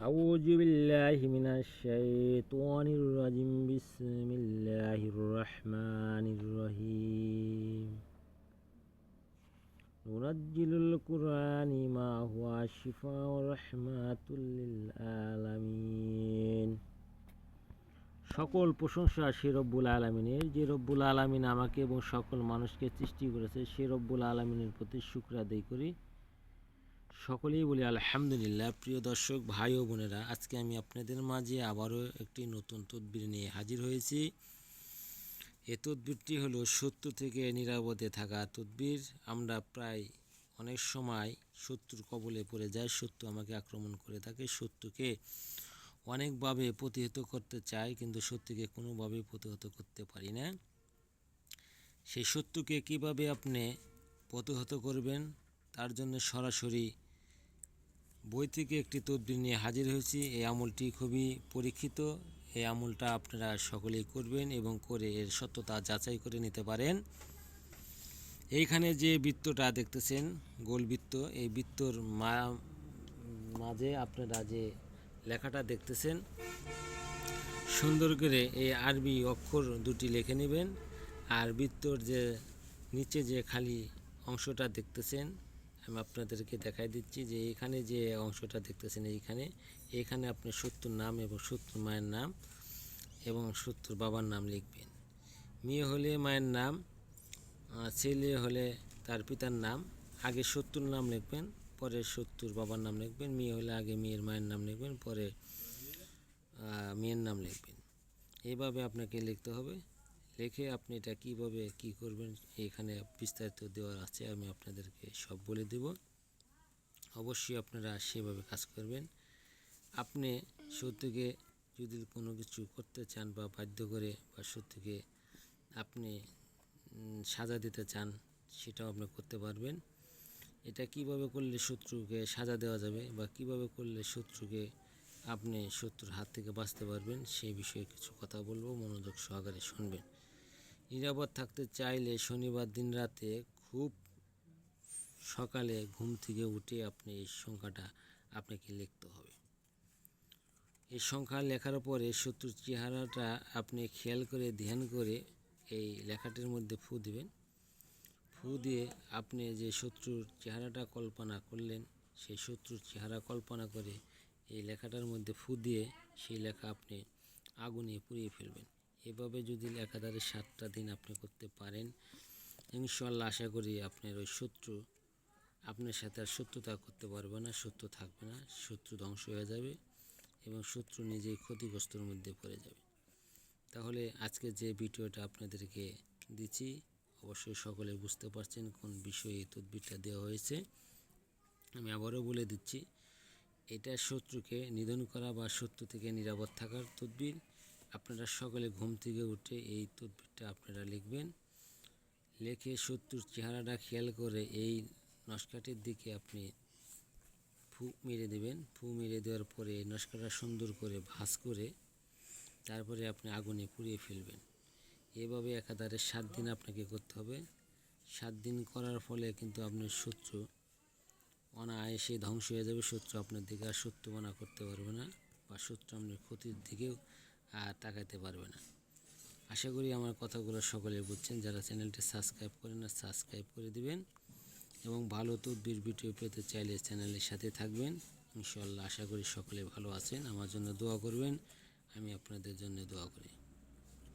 أعوذ بالله من الشيطان الرجيم بسم الله الرحمن الرحيم ننزل القرآن ما هو شفاء ورحمة للعالمين সকল প্রশংসা সে রব্বুল আলমিনের যে রব্বুল আলমিন আমাকে এবং সকল মানুষকে সৃষ্টি করেছে সে রব্বুল আলমিনের প্রতি শুক্র আদায় করি সকলেই বলি আলহামদুলিল্লাহ। প্রিয় দর্শক, ভাই ও বোনেরা, আজকে আমি আপনাদের মাঝে আবারও একটি নতুন তদবির নিয়ে হাজির হয়েছি। এ তদবিরটি হলো শত্রু থেকে নিরাপদে থাকা তদবির। আমরা প্রায় অনেক সময় শত্রুর কবলে পড়ে যায় শত্রু আমাকে আক্রমণ করে থাকে শত্রুকে অনেকভাবে প্রতিহত করতে চাই, কিন্তু শত্রুকে কোনোভাবেই প্রতিহত করতে পারি না। সেই শত্রুকে কীভাবে আপনি প্রতিহত করবেন, তার জন্য সরাসরি বই থেকে একটি তদবির নিয়ে হাজির হয়েছি। এই আমলটি খুবই পরীক্ষিত। এই আমলটা আপনারা সকলেই করবেন এবং করে এর সত্যতা যাচাই করে নিতে পারেন। এইখানে যে বৃত্তটা দেখতেছেন, গোল বৃত্ত, এই বৃত্তর মাঝে আপনারা যে লেখাটা দেখতেছেন, সুন্দর করে এই আরবি অক্ষর দুটি লিখে নেবেন। আর বৃত্তর যে নিচে যে খালি অংশটা দেখতেছেন আপনাদেরকে দেখাই দিচ্ছি যে এখানে যে অংশটা দেখতেছেন এইখানে, এখানে আপনি সত্যর নাম এবং সত্যর মায়ের নাম এবং সত্যর বাবার নাম লিখবেন। মেয়ে হলে মায়ের নাম ছেলে হলে তার পিতার নাম, আগে সত্যর নাম লিখবেন, পরে সত্যর বাবার নাম লিখবেন, মেয়ে হলে আগে মেয়ের মায়ের নাম লিখবেন, পরে মেয়ের নাম লিখবেন। এইভাবে আপনাকে লিখতে হবে। লিখে আপনি এটা কীভাবে, কি করবেন, এখানে বিস্তারিত দেওয়ার আছে, আমি আপনাদেরকে সব বলে দেব। অবশ্যই আপনারা সেভাবে কাজ করবেন। আপনি সত্যকে যদি কোনো কিছু করতে চান বা বাধ্য করে বা সত্যকে আপনি সাজা দিতে চান, সেটাও আপনি করতে পারবেন। এটা কীভাবে করলে শত্রুকে সাজা দেওয়া যাবে বা কীভাবে করলে শত্রুকে আপনি শত্রুর হাত থেকে বাঁচতে পারবেন সেই বিষয়ে কিছু কথা বলব, মনোযোগ সহকারে শুনবেন। নিরাপদ থাকতে চাইলে শনিবার দিন রাতে খুব সকালে ঘুম থেকে উঠে আপনি এই সংখ্যাটা আপনাকে লিখতে হবে। এই সংখ্যা লেখার পরে শত্রুর চেহারাটা আপনি খেয়াল করে ধ্যান করে এই লেখাটির মধ্যে ফু দিবেন। ফু দিয়ে আপনি যে শত্রুর চেহারাটা কল্পনা করলেন, সেই শত্রুর চেহারা কল্পনা করে এই লেখাটার মধ্যে ফু দিয়ে সেই লেখা আপনি আগুনে পুড়িয়ে ফেলবেন। এভাবে যদি একাধারে সাতটা দিন আপনি করতে পারেন ইনশাল্লাহ আশা করি আপনার ওই শত্রু, আপনার সাথে আর শত্রুতা করতে পারবে না, শত্রু থাকবে না, শত্রু ধ্বংস হয়ে যাবে এবং শত্রু নিজেই ক্ষতিগ্রস্তর মধ্যে পড়ে যাবে। তাহলে আজকে যে ভিডিওটা আপনাদেরকে দিচ্ছি, অবশ্যই সকলে বুঝতে পারছেন কোন বিষয়ে এই তদবিরটা দেওয়া হয়েছে। আমি আবারও বলে দিচ্ছি, এটা শত্রুকে নিধন করা বা শত্রু থেকে নিরাপদ থাকার তদবির আপনারা সকলে ঘুম থেকে উঠে এই তদবিরটা আপনারা লিখবেন। লেখে শত্রুর চেহারাটা খেয়াল করে এই নস্কাটির দিকে আপনি ফু মেরে দেবেন। ফু মেরে দেওয়ার পরে এই নস্কাটা সুন্দর করে ভাস করে তারপরে আপনি আগুনে পুড়িয়ে ফেলবেন। এভাবে একাধারে সাত দিন আপনাকে করতে হবে। সাত দিন করার ফলে কিন্তু আপনার শত্রু অনায়াসে ধ্বংস হয়ে যাবে। শত্রু আপনার দিকে আর শত্রু মানা করতে পারবে না বা শত্রু আপনার ক্ষতির দিকেও আর তাকাইতে পারবে না। আশা করি আমার কথাগুলো সকলে বুঝছেন। যারা চ্যানেলটি সাবস্ক্রাইব করেন না, সাবস্ক্রাইব করে দিবেন এবং ভালো তদবির ভিডিও পেতে চাইলে চ্যানেলের সাথে থাকবেন। ইনশাল্লাহ আশা করি সকলে ভালো আছেন। আমার জন্য দোয়া করবেন। আমি আপনাদের জন্য দোয়া করি।